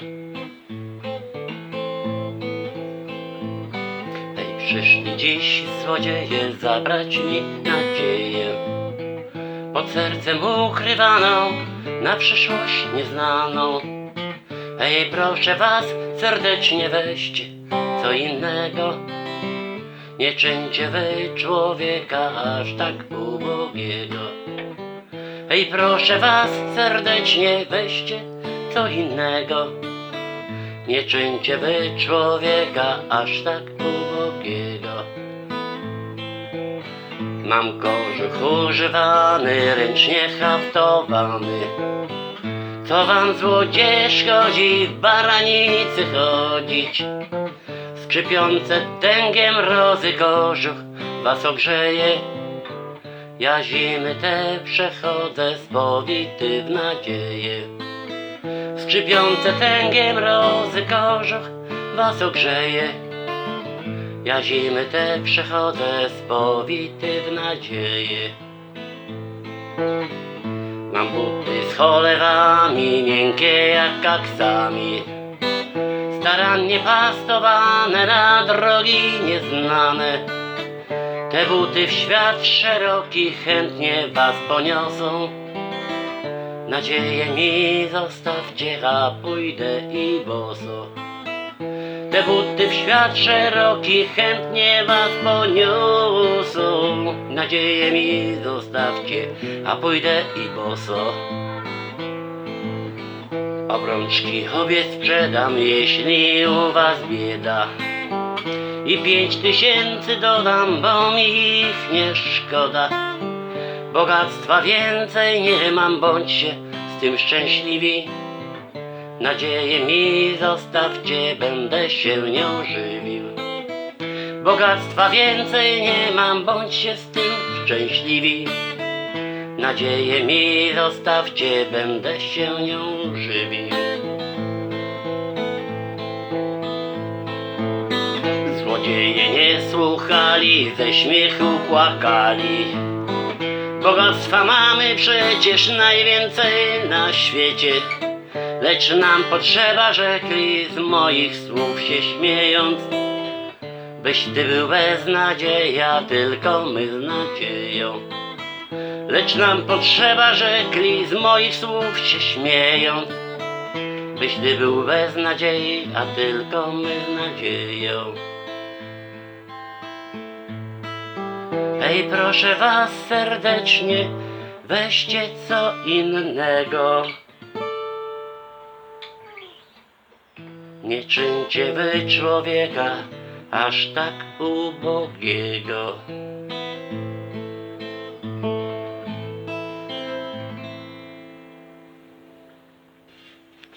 Hej, przyszli dziś złodzieje zabrać mi nadzieję. Pod sercem ukrywaną, na przyszłość nieznaną. Hej, proszę was, serdecznie weźcie co innego. Nie czyńcie wy człowieka aż tak ubogiego. Hej, proszę was, serdecznie weźcie co innego nie czyńcie wy człowieka aż tak ubogiego. Mam kożuch używany, ręcznie haftowany. Co wam złodziej szkodzi w baranicy chodzić? Skrzypiące tęgiem rozy kożuch was ogrzeje. Ja zimy te przechodzę spowity w nadzieję. Skrzypiące tęgiem rozy kożuch was ogrzeje. Ja zimy te przechodzę spowity w nadzieję. Mam buty z cholerami, miękkie jak kaksami. Starannie pastowane na drogi nieznane. Te buty w świat szeroki chętnie was poniosą. Nadzieję mi zostawcie, a pójdę i boso. Te buty w świat szeroki chętnie was poniosą. Nadzieję mi zostawcie, a pójdę i boso. Obrączki obie sprzedam, jeśli u was bieda. I pięć tysięcy dodam, bo mi ich nie szkoda. Bogactwa więcej nie mam, bądźcie z tym szczęśliwi. Nadzieję mi zostawcie, będę się nią żywił. Bogactwa więcej nie mam, bądźcie z tym szczęśliwi. Nadzieję mi zostawcie, będę się nią żywił. Złodzieje nie słuchali, ze śmiechu płakali. Bogactwa mamy przecież najwięcej na świecie. Lecz nam potrzeba, rzekli z moich słów się śmiejąc. Byś ty był bez nadziei, a tylko my z nadzieją. Lecz nam potrzeba, rzekli z moich słów się śmiejąc. Byś ty był bez nadziei, a tylko my z nadzieją Ej, proszę was serdecznie, weźcie co innego. Nie czyńcie wy człowieka aż tak ubogiego.